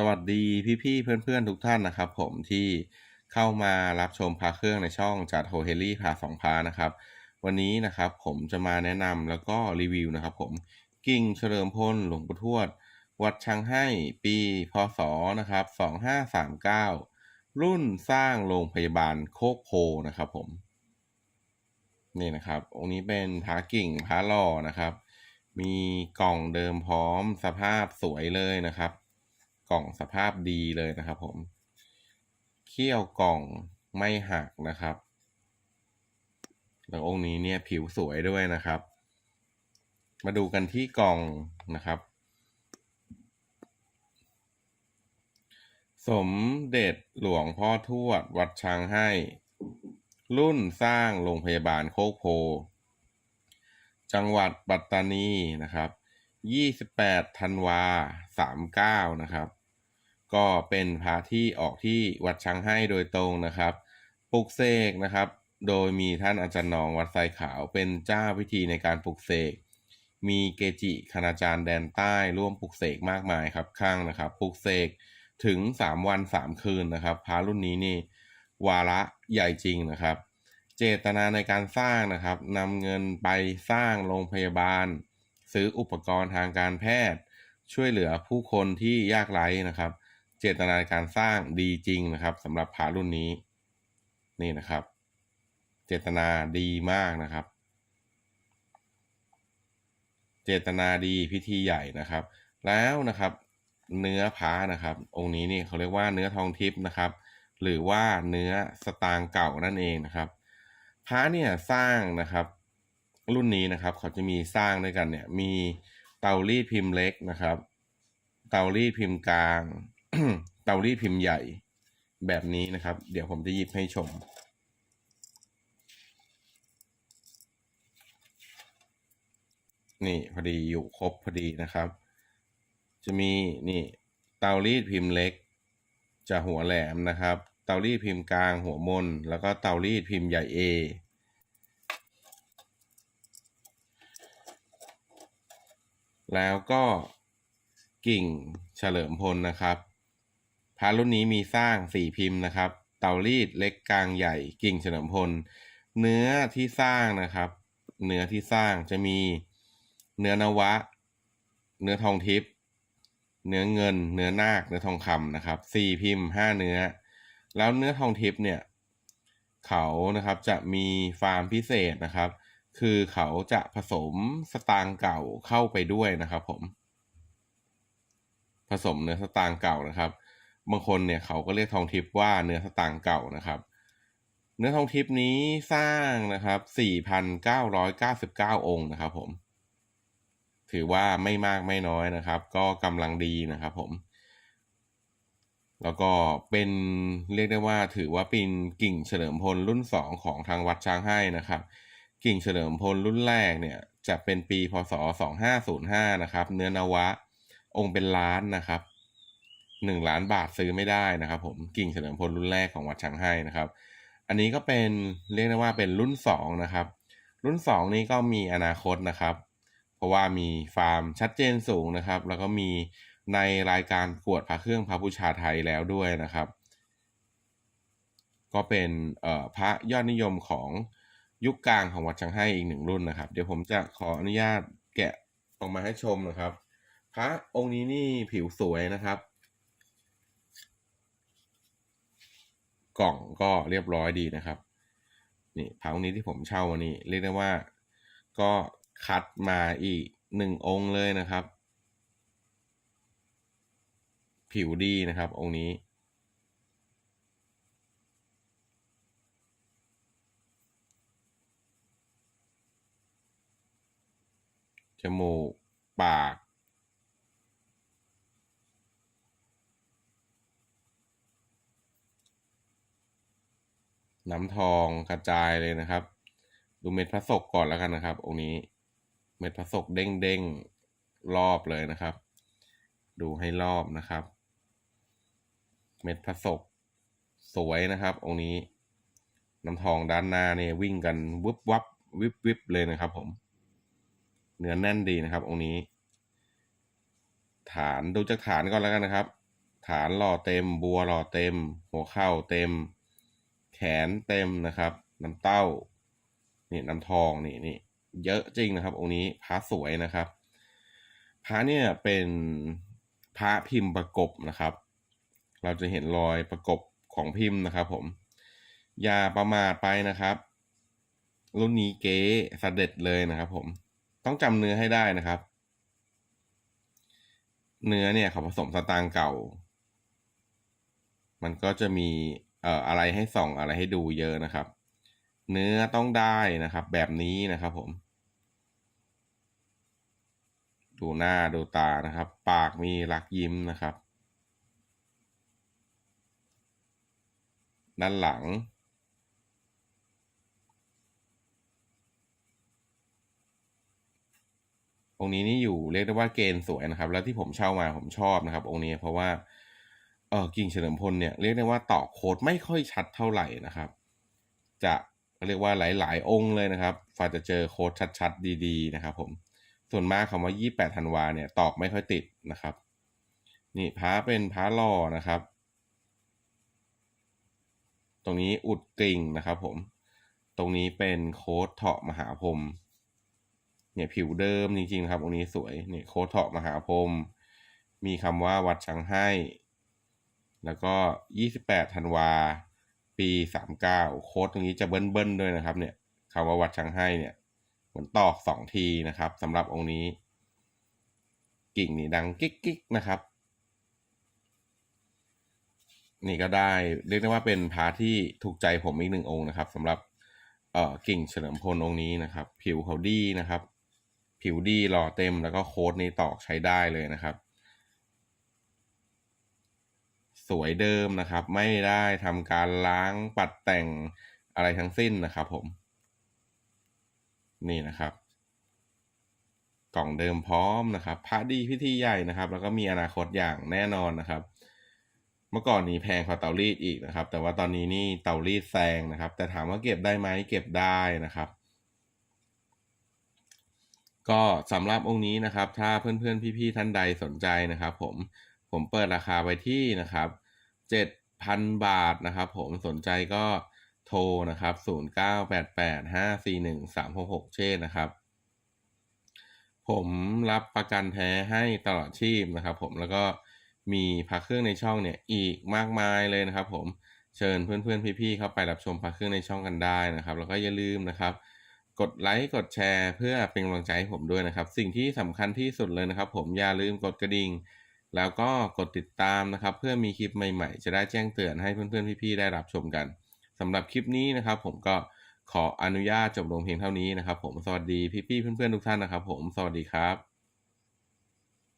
สวัสดีพี่ๆเพื่อนๆทุกท่านนะครับ ผมที่เข้ามารับชมพาเครื่องในช่องจัดโฮเฮลี่พาสองพานะครับ วันนี้นะครับผมจะมาแนะนำแล้วก็รีวิวนะครับ ผมกิ่งเฉลิมพลหลวงปู่ทวด วัดชังให้ปีพศนะครับ2539 รุ่นสร้างโรงพยาบาลโคกโพนะครับผมนี่นะครับองค์นี้เป็นพระกิ่งพระหล่อนะครับ มีกล่องเดิมพร้อมสภาพสวยเลยนะครับ กล่องสภาพดีเลยนะครับผมเขี้ยวกล่องไม่หักนะครับแล้วองค์นี้เนี่ยผิวสวยด้วยนะครับ มาดูกันที่กล่องนะครับ สมเด็จหลวงพ่อทวดวัดช้างให้ รุ่นสร้างโรงพยาบาลโคกโพ จังหวัดปัตตานีนะครับ 28ธันวา39 นะครับ ก็เป็นพระที่ออกที่วัดช้างให้โดยตรงนะครับปลุกเสกนะครับ โดยมีท่านอาจารย์นองวัดไซขาวเป็นเจ้าพิธีในการปลุกเสก มีเกจิคณาจารย์แดนใต้ร่วมปลุกเสกมากมายครับข้างนะครับปลุกเสกถึง 3 วัน 3 คืนนะครับพระรุ่นนี้นี่วาระใหญ่จริงนะครับ เจตนาในการสร้างนะครับนำเงินไปสร้างโรงพยาบาล ซื้ออุปกรณ์ทางการแพทย์ ช่วยเหลือผู้คนที่ยากไร้นะครับ เจตนาในการสร้างดีจริงนะครับสำหรับพระรุ่นนี้ นี่นะครับ เจตนาดีมากนะครับ เจตนาดีพิธีใหญ่นะครับ แล้วนะครับ เนื้อพระนะครับ องค์นี้นี่เขาเรียกว่าเนื้อทองทิพย์นะครับ หรือว่าเนื้อสตางค์เก่านั่นเองนะครับพระเนี่ยสร้างนะครับ รุ่นนี้นะครับ เขาจะมีสร้างด้วยกันเนี่ย มีเตารีดพิมพ์เล็กนะครับ เตารีดพิมพ์กลาง เตารีดพิมพ์ใหญ่แบบนี้นะครับ เดี๋ยวผมจะหยิบให้ชม นี่พอดีอยู่ครบพอดีนะครับ จะมีนี่เตารีดพิมพ์เล็ก จะหัวแหลมนะครับ เตารีดพิมพ์กลางหัวมน แล้วก็เตารีดพิมพ์ใหญ่ A แล้วก็กิ่งเฉลิมพลนะครับ พระรุ่นนี้มีสร้างสี่พิมพ์นะครับ เตารีดเล็กกลางใหญ่กิ่งเฉลิมพล เนื้อที่สร้างนะครับ เนื้อที่สร้างจะมีเนื้อนวะ เนื้อทองทิพย์เนื้อเงิน เนื้อนาค เนื้อทองคำนะครับสี่พิมพ์ห้าเนื้อ แล้วเนื้อทองทิพย์เนี่ยเขานะครับจะมีฟาร์มพิเศษนะครับ คือเขาจะผสมสตางเก่าเข้าไปด้วยนะครับ ผม ผสมเนื้อสตางเก่านะครับ บางคนเนี่ยเขาก็เรียกทองทิพย์ว่าเนื้อสตางค์เก่านะครับ เนื้อทองทิพย์นี้สร้างนะครับ 4,999 องค์นะครับผม ถือว่าไม่มากไม่น้อยนะครับ ก็กำลังดีนะครับผม แล้วก็เป็นเรียกได้ว่าถือว่าเป็นกิ่งเฉลิมพลรุ่นสองของทางวัดช้างให้นะครับ กิ่งเฉลิมพลรุ่นแรกเนี่ยจะเป็นปีพศ 2505 นะครับ เนื้อนวะองค์เป็นล้านนะครับ หนึ่งล้านบาทซื้อไม่ได้นะครับผมกิ่งเฉลิมพลรุ่นแรกของวัดช้างให้นะครับ อันนี้ก็เป็นเรียกได้ว่าเป็นรุ่นสองนะครับ รุ่นสองนี้ก็มีอนาคตนะครับ เพราะว่ามีฟาร์มชัดเจนสูงนะครับ แล้วก็มีในรายการกวดพระเครื่องพระบูชาไทยแล้วด้วยนะครับ ก็เป็นพระยอดนิยมของยุคกลางของวัดชังให้อีกหนึ่งรุ่นนะครับ เดี๋ยวผมจะขออนุญาตแกะออกมาให้ชมนะครับ พระองค์นี้นี่ผิวสวยนะครับ กล่องก็เรียบร้อยดีนะครับนี่พระองนี้ที่ผมเช่าวันนี้ เรียกได้ว่าก็คัดมาอีกหนึ่งองค์เลยนะครับ ผิวดีนะครับ องค์นี้จมูก ปาก น้ำทองกระจายเลยนะครับ ดูเม็ดพระศกก่อนแล้วกันนะครับ องค์นี้ เม็ดพระศกเด้งเด้งรอบเลยนะครับ ดูให้รอบนะครับ เม็ดพระศกสวยนะครับ องค์นี้ น้ำทองด้านหน้าเนี่ยวิ่งกันวุบวับวิบวิบเลยนะครับ ผม เนื้อแน่นดีนะครับ องค์นี้ ฐานดูจากฐานก่อนแล้วกันนะครับฐฐานหล่อเต็ม บัวหล่อเต็ม หัวเข่าเต็ม แขนเต็มนะครับ น้ำเต้านี่น้ำทองนี่นี่เยอะจริงนะครับ องค์นี้พระสวยนะครับพระเนี่ยเป็นพระพิมพ์ประกบนะครับ เราจะเห็นรอยประกบของพิมพ์นะครับ ผมอย่าประมาทไปนะครับ รุ่นนี้เก๋เสด็จเลยนะครับ ผมต้องจำเนื้อให้ได้นะครับ เนื้อเนี่ยเขาผสมสตางค์เก่า มันก็จะมี เอ่ออะไรให้ส่องอะไรให้ดูเยอะนะครับ เนื้อต้องได้นะครับ แบบนี้นะครับผม ดูหน้าดูตานะครับ ปากมีรักยิ้มนะครับ ด้านหลังองค์นี้นี่อยู่เรียกได้ว่าเกณฑ์สวยนะครับ แล้วที่ผมเช่ามาผมชอบนะครับ องค์นี้เพราะว่า เออกิ่งเฉลิมพลเนี่ยเรียกได้ว่าต่อโค้ดไม่ค่อยชัดเท่าไหร่นะครับ จะเรียกว่าหลาย ๆ องค์เลยนะครับฝ่าจะเจอโค้ดชัด ๆ ดี ๆ นะครับ ผม ส่วนมากคำว่า 28ธันวาเนี่ยตอกไม่ค่อยติดนะครับ นี่พระเป็นพระหล่อนะครับ ตรงนี้อุดกริ่งนะครับ ผม ตรงนี้เป็นโค้ดเถาะมหาพรมเนี่ยผิวเดิมจริงๆครับองค์นี้สวยเนี่ยโค้ดเถาะมหาพรมมีคำว่าวัดชังให้ แล้วก็ 28ธันวา ปี 39 โค้ดตรงนี้จะเบิ้ลๆด้วยนะครับ เนี่ยคำว่าวัดชังให้เนี่ยเหมือนตอกสองทีนะครับสำหรับองค์นี้ กิ่งนี่ดังกิ๊กกิ๊กนะครับ นี่ก็ได้เรียกได้ว่าเป็นพาที่ถูกใจผมอีกหนึ่งองค์นะครับสำหรับเอ่อกิ่งเฉลิมพลองค์นี้นะครับ ผิวเขาดีนะครับ ผิวดีหล่อเต็มแล้วก็โค้ดนี่ตอกใช้ได้เลยนะครับ สวยเดิมนะครับ ไม่ได้ทำการล้างปัดแต่งอะไรทั้งสิ้นนะครับผม นี่นะครับ กล่องเดิมพร้อมนะครับพระดีพิธีใหญ่นะครับ แล้วก็มีอนาคตอย่างแน่นอนนะครับ เมื่อก่อนนี้แพงกว่าเตารีดอีกนะครับ แต่ว่าตอนนี้นี่เตารีดแซงนะครับ แต่ถามว่าเก็บได้ไหมเก็บได้นะครับก็สำหรับองค์นี้นะครับ ถ้าเพื่อนๆ พี่ๆ ท่านใดสนใจนะครับ ผม ผมเปิดราคาไว้ที่นะครับเจ็ดพันบาทนะครับผมสนใจก็โทรนะครับศูนย์เก้าแปดแปดห้าสี่หนึ่งสามหกหกเช่นะครับ ผมรับประกันแท้ให้ตลอดชีพนะครับ ผมแล้วก็มีพักเครื่องในช่องเนี่ยอีกมากมายเลยนะครับ ผมเชิญเพื่อนๆพี่ๆเข้าไปรับชมพักเครื่องในช่องกันได้นะครับ แล้วก็อย่าลืมนะครับ กดไลค์กดแชร์ เพื่อเป็นกำลังใจให้ผมด้วยนะครับ สิ่งที่สำคัญที่สุดเลยนะครับ ผมอย่าลืมกดกระดิ่ง แล้วก็กดติดตามนะครับ เพื่อมีคลิปใหม่ๆ จะได้แจ้งเตือนให้เพื่อนๆ พี่ๆ ได้รับชมกันสำหรับคลิปนี้นะครับ ผมก็ขออนุญาตจบลงเพียงเท่านี้นะครับ ผมสวัสดีพี่ๆเพื่อนๆทุกท่านนะครับ ผมสวัสดีครับ